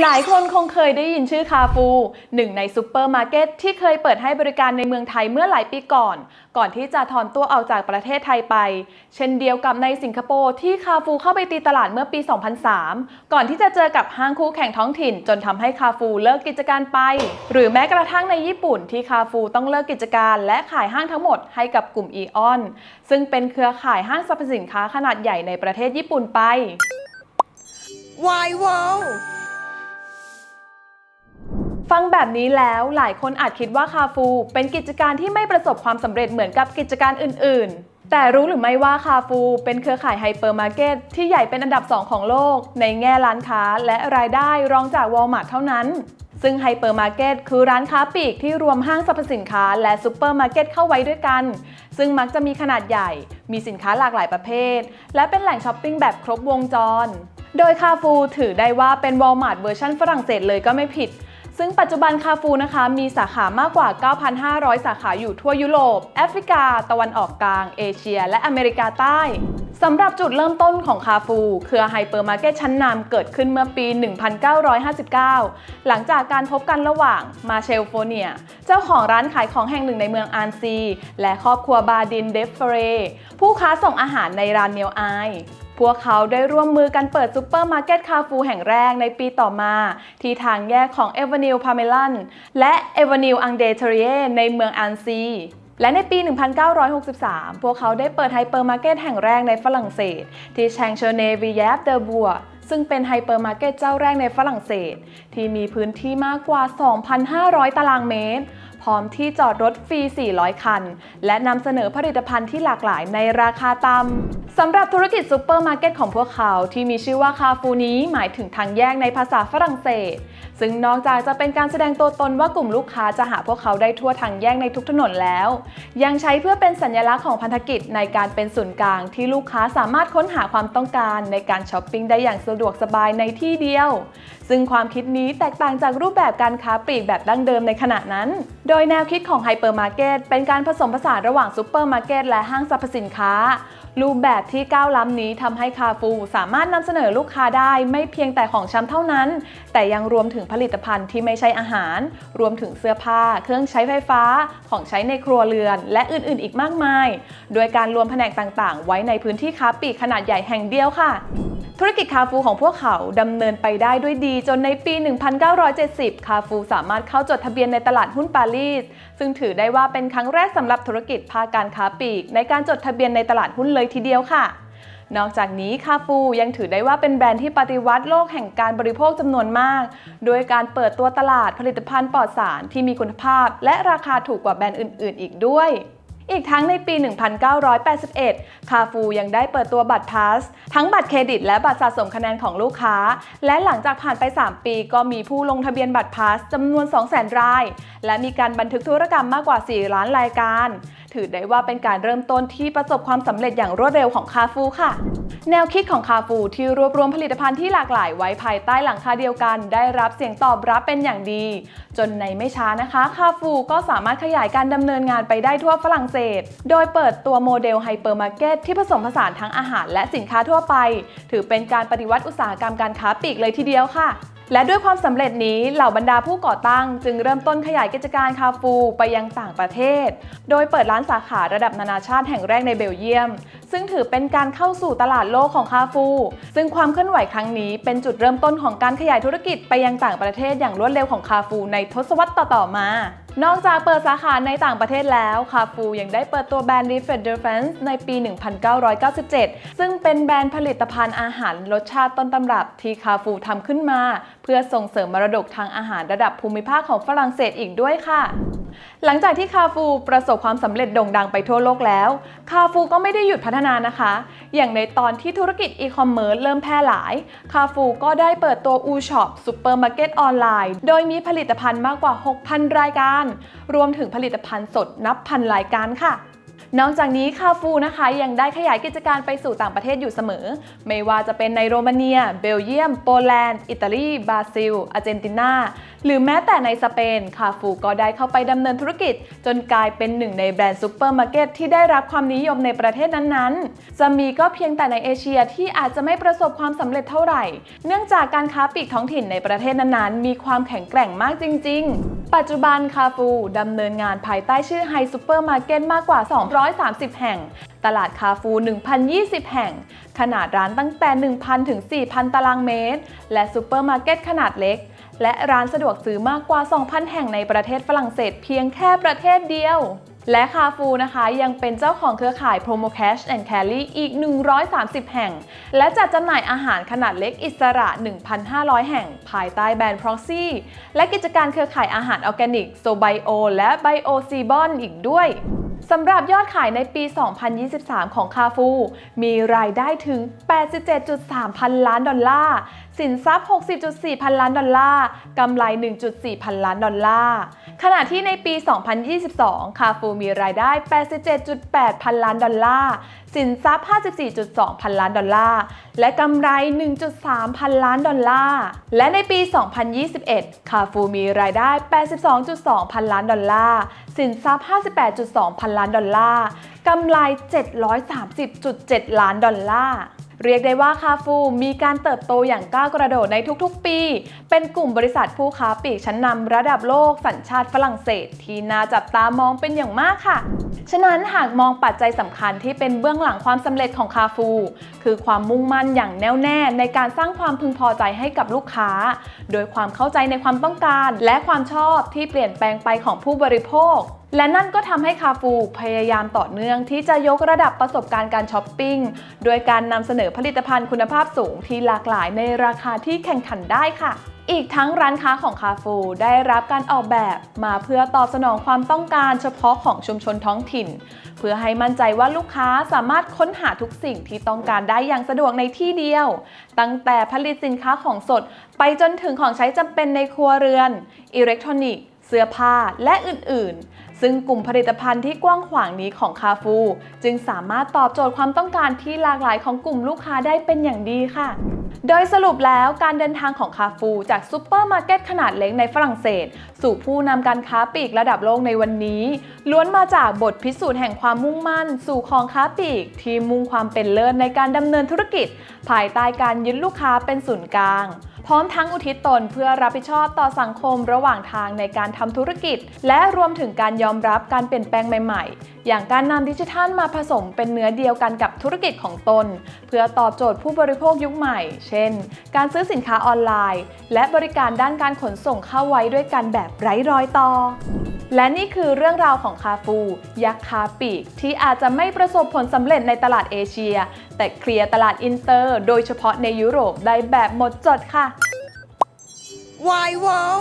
หลายคนคงเคยได้ยินชื่อคาฟู หนึ่งในซูเปอร์มาร์เก็ตที่เคยเปิดให้บริการในเมืองไทยเมื่อหลายปีก่อน ก่อนที่จะถอนตัวออกจากประเทศไทยไป เช่นเดียวกับในสิงคโปร์ที่คาฟูเข้าไปตีตลาดเมื่อปี 2003 ก่อนที่จะเจอกับห้างคู่แข่งท้องถิ่น จนทำให้คาฟูเลิกกิจการไป หรือแม้กระทั่งในญี่ปุ่นที่คาฟูต้องเลิกกิจการและขายห้างทั้งหมดให้กับกลุ่มอีออน ซึ่งเป็นเครือข่ายห้างสรรพสินค้าขนาดใหญ่ในประเทศญี่ปุ่นไป Why wow ฟังแบบนี้แล้วหลายคนอาจคิดว่าคาฟู เป็นกิจการที่ไม่ประสบความสำเร็จเหมือนกับกิจการอื่น ๆ แต่รู้หรือไม่ว่าคาฟูเป็นเครือข่ายไฮเปอร์มาร์เก็ตที่ใหญ่เป็นอันดับ 2 ของโลก ในแง่ร้านค้าและรายได้รองจากวอลมาร์ทเท่านั้น ซึ่งไฮเปอร์มาร์เก็ตคือร้านค้าปลีกที่รวมห้างสรรพสินค้าและซูเปอร์มาร์เก็ตเข้าไว้ด้วยกัน ซึ่งมักจะมีขนาดใหญ่ มีสินค้าหลากหลายประเภท และเป็นแหล่งช้อปปิ้งแบบครบวงจร โดยคาฟูถือได้ว่าเป็นวอลมาร์ทเวอร์ชันฝรั่งเศสเลยก็ไม่ผิด ซึ่งปัจจุบันคาฟูนะคะมีสาขามากกว่า 9,500 สาขาอยู่ทั่วยุโรป แอฟริกา ตะวันออกกลาง เอเชีย และอเมริกาใต้สำหรับจุดเริ่มต้นของคาฟูเครือไฮเปอร์มาร์เก็ตชั้นนำเกิดขึ้นเมื่อปี 1959 หลังจากการพบกันระหว่างมาเชลโฟเนีย เจ้าของร้านขายของแห่งหนึ่งในเมืองอานซี และครอบครัวบาดินเดฟเฟเรผู้ค้าส่งอาหารในร้านเนียวไอ พวกเขาได้ร่วมมือกันเปิดซูเปอร์มาร์เก็ตคาฟูแห่งแรกในปีต่อมา ที่ทางแยกของเอเวนิวพาเมลันและเอเวนิวอังเดเทเรียในเมืองอันซีและในปี 1963 พวกเขาได้เปิดไฮเปอร์มาร์เก็ตแห่งแรกในฝรั่งเศส ที่แชงเชเนวิยฟเดอบัวซึ่งเป็นไฮเปอร์มาร์เก็ตเจ้าแรกในฝรั่งเศส ที่มีพื้นที่มากกว่า 2,500 ตารางเมตร พร้อมที่จอดรถฟรี 400 คัน และนำเสนอผลิตภัณฑ์ที่หลากหลายในราคาต่ำสำหรับธุรกิจซูเปอร์มาร์เก็ตของพวกเขาที่มีชื่อว่าคาฟูนี้หมายถึงทางแยกในภาษาฝรั่งเศส ซึ่งนอกจากจะเป็นการแสดงตัวตนว่ากลุ่มลูกค้าจะหาพวกเขาได้ทั่วทางแยกในทุกถนนแล้ว ยังใช้เพื่อเป็นสัญลักษณ์ของพันธกิจในการเป็นศูนย์กลางที่ลูกค้าสามารถค้นหาความต้องการในการช้อปปิ้งได้อย่างสะดวกสบายในที่เดียว ซึ่งความคิดนี้แตกต่างจากรูปแบบการค้าปลีกแบบดั้งเดิมในขณะนั้น โดยแนวคิดของไฮเปอร์มาร์เก็ตเป็นการผสมผสานระหว่างซูเปอร์มาร์เก็ตและห้างสรรพสินค้า รูปแบบที่ก้าวล้ำนี้ทำให้คาฟูสามารถนำเสนอลูกค้าได้ไม่เพียงแต่ของชำเท่านั้น แต่ยังรวมถึงผลิตภัณฑ์ที่ไม่ใช่อาหาร รวมถึงเสื้อผ้า เครื่องใช้ไฟฟ้า ของใช้ในครัวเรือน และอื่นๆ อีกมากมาย โดยการรวมแผนกต่างๆ ไว้ในพื้นที่ค้าปลีกขนาดใหญ่แห่งเดียวค่ะ ธุรกิจคาฟูของพวกเขาดำเนินไปได้ด้วยดีจนในปี 1970 คาฟูสามารถเข้าจดทะเบียนในตลาดหุ้นปารีส ซึ่งถือได้ว่าเป็นครั้งแรกสำหรับธุรกิจภาคการค้าปลีก ในการจดทะเบียนในตลาดหุ้นเลยทีเดียวค่ะ นอกจากนี้คาฟูยังถือได้ว่าเป็นแบรนด์ที่ปฏิวัติโลกแห่งการบริโภคจำนวนมาก โดยการเปิดตัวตลาดผลิตภัณฑ์ปลอดสารที่มีคุณภาพ และราคาถูกกว่าแบรนด์อื่น ๆ อีกด้วย อีกทั้งในปี 1981 คาฟูยังได้เปิดตัวบัตรพาส ทั้งบัตรเครดิตและบัตรสะสมคะแนนของลูกค้า และหลังจากผ่านไป 3 ปีก็มีผู้ลงทะเบียนบัตรพาสจำนวน 200,000 ราย และมีการบันทึกธุรกรรมมากกว่า 4 ล้านรายการ ถือได้ว่าเป็นการเริ่มต้นที่ประสบความสำเร็จอย่างรวดเร็วของคาฟูค่ะ แนวคิดของคาฟูที่รวบรวมผลิตภัณฑ์ที่หลากหลายไว้ภายใต้หลังคาเดียวกัน ได้รับเสียงตอบรับเป็นอย่างดี จนในไม่ช้านะคะ คาฟูก็สามารถขยายการดำเนินงานไปได้ทั่วฝรั่งเศส โดยเปิดตัวโมเดลไฮเปอร์มาร์เก็ตที่ผสมผสานทั้งอาหารและสินค้าทั่วไป ถือเป็นการปฏิวัติอุตสาหกรรมการค้าปลีกเลยทีเดียวค่ะและด้วยความสำเร็จนี้เหล่าบรรดาผู้ก่อตั้ง จึงเริ่มต้นขยายกิจการคาฟูไปยังต่างประเทศ โดยเปิดร้านสาขาระดับนานาชาติแห่งแรกในเบลเยียม ซึ่งถือเป็นการเข้าสู่ตลาดโลกของคาฟู ซึ่งความเคลื่อนไหวครั้งนี้เป็นจุดเริ่มต้นของการขยายธุรกิจไปยังต่างประเทศอย่างรวดเร็วของคาฟูในทศวรรษต่อๆมานอกจากเปิดสาขาในต่างประเทศแล้วคาฟูยังได้เปิดตัวแบรนด์ r e f e d Defense ในปี 1997 ซึ่งเป็นแบรนด์ผลิตภัณฑ์อาหารรสชาติต้นตำรับที่คาฟูทำขึ้นมา เพื่อส่งเสริมมรดกทางอาหารระดับภูมิภาคของฝรั่งเศสอีกด้วยค่ะ หลังจากที่คาฟูประสบความสำเร็จโด่งดังไปทั่วโลกแล้ว คาฟูก็ไม่ได้หยุดพัฒนานะคะ อย่างในตอนที่ธุรกิจอีคอมเมิร์ซเริ่มแพร่หลาย คาฟูก็ได้เปิดตัว u Shop ซูเปอร์มาร์เก็ตออนไลน์ โดยมีผลิตภัณฑ์มากกว่า 6,000 รายการ รวมถึงผลิตภัณฑ์สดนับพันรายการค่ะ นอกจากนี้คาฟูนะคะยังได้ขยายกิจการไปสู่ต่างประเทศอยู่เสมอ ไม่ว่าจะเป็นในโรมาเนีย เบลเยียม โปแลนด์ อิตาลี บราซิล อาร์เจนตินา หรือแม้แต่ในสเปน คาฟูก็ได้เข้าไปดำเนินธุรกิจ จนกลายเป็นหนึ่งในแบรนด์ซูเปอร์มาร์เก็ตที่ได้รับความนิยมในประเทศนั้นๆ จะมีก็เพียงแต่ในเอเชียที่อาจจะไม่ประสบความสำเร็จเท่าไหร่ เนื่องจากการค้าปลีกท้องถิ่นในประเทศนั้นๆ มีความแข็งแกร่งมากจริง ๆ ปัจจุบันคาฟูดำเนินงานภายใต้ชื่อไฮซูเปอร์มาร์เก็ตมากกว่า230 แห่ง ตลาดคาฟู 1,020 แห่ง ขนาดร้านตั้งแต่ 1,000 ถึง 4,000 ตารางเมตร และซูเปอร์มาร์เก็ตขนาดเล็ก และร้านสะดวกซื้อมากกว่า 2,000 แห่งในประเทศฝรั่งเศสเพียงแค่ประเทศเดียวและคาฟูนะคะยังเป็นเจ้าของเครือข่าย Promo Cash and Carry อีก 130 แห่ง และจัดจำหน่ายอาหารขนาดเล็กอิสระ 1,500 แห่ง ภายใต้แบรนด์ Proxy และกิจการเครือข่ายอาหารออร์แกนิก Sobio และ Bio c b o n อีกด้วย สำหรับยอดขายในปี 2023 ของคาฟู มีรายได้ถึง 87.3 พันล้านดอลลาร์สินทรัพย์ 60.4 พันล้านดอลลาร์ กำไร 1.4 พันล้านดอลลาร์ ขณะที่ในปี 2022 คาฟูมีรายได้ 87.8 พันล้านดอลลาร์ สินทรัพย์ 54.2 พันล้านดอลลาร์ และกำไร 1.3 พันล้านดอลลาร์ และในปี 2021 คาฟูมีรายได้ 82.2 พันล้านดอลลาร์ สินทรัพย์ 58.2 พันล้านดอลลาร์ กำไร 730.7 ล้านดอลลาร์ เรียกได้ว่าคาฟูมีการเติบโตอย่างก้าวกระโดดในทุกๆ ปี เป็นกลุ่มบริษัทผู้ค้าปลีกชั้นนำระดับโลกสัญชาติฝรั่งเศส ที่น่าจับตามองเป็นอย่างมากค่ะ ฉะนั้นหากมองปัจจัยสำคัญที่เป็นเบื้องหลังความสำเร็จของคาฟู คือความมุ่งมั่นอย่างแน่วแน่ในการสร้างความพึงพอใจให้กับลูกค้า โดยความเข้าใจในความต้องการ และความชอบที่เปลี่ยนแปลงไปของผู้บริโภคและนั่นก็ทำให้คาฟูพยายามต่อเนื่องที่จะยกระดับประสบการณ์การช้อปปิ้ง โดยการนำเสนอผลิตภัณฑ์คุณภาพสูงที่หลากหลายในราคาที่แข่งขันได้ค่ะ อีกทั้งร้านค้าของคาฟูได้รับการออกแบบมาเพื่อตอบสนองความต้องการเฉพาะของชุมชนท้องถิ่น เพื่อให้มั่นใจว่าลูกค้าสามารถค้นหาทุกสิ่งที่ต้องการได้อย่างสะดวกในที่เดียว ตั้งแต่ผลิตสินค้าของสด ไปจนถึงของใช้จำเป็นในครัวเรือน อิเล็กทรอนิกส์เสื้อผ้าและอื่นๆ ซึ่งกลุ่มผลิตภัณฑ์ที่กว้างขวางนี้ของคาฟู จึงสามารถตอบโจทย์ความต้องการที่หลากหลายของกลุ่มลูกค้าได้เป็นอย่างดีค่ะ โดยสรุปแล้วการเดินทางของคาฟูจากซูเปอร์มาร์เก็ตขนาดเล็กในฝรั่งเศส สู่ผู้นำการค้าปลีกระดับโลกในวันนี้ ล้วนมาจากบทพิสูจน์แห่งความมุ่งมั่น สู่ของค้าปลีก ที่มุ่งความเป็นเลิศในการดำเนินธุรกิจ ภายใต้การยึดลูกค้าเป็นศูนย์กลาง พร้อมทั้งอุทิศตนเพื่อรับผิดชอบต่อสังคมระหว่างทางในการทำธุรกิจ และรวมถึงการยอมรับการเปลี่ยนแปลงใหม่ ๆ อย่างการนำดิจิทัลมาผสมเป็นเนื้อเดียวกันกับธุรกิจของตน เพื่อตอบโจทย์ผู้บริโภคยุคใหม่ เช่น การซื้อสินค้าออนไลน์ และบริการด้านการขนส่งเข้าไว้ด้วยกันแบบไร้รอยต่อและนี่คือเรื่องราวของคาฟู ยักษ์คาปีกที่อาจจะไม่ประสบผลสำเร็จในตลาดเอเชีย แต่เคลียร์ตลาดอินเตอร์ โดยเฉพาะในยุโรปได้แบบหมดจดค่ะ Why wow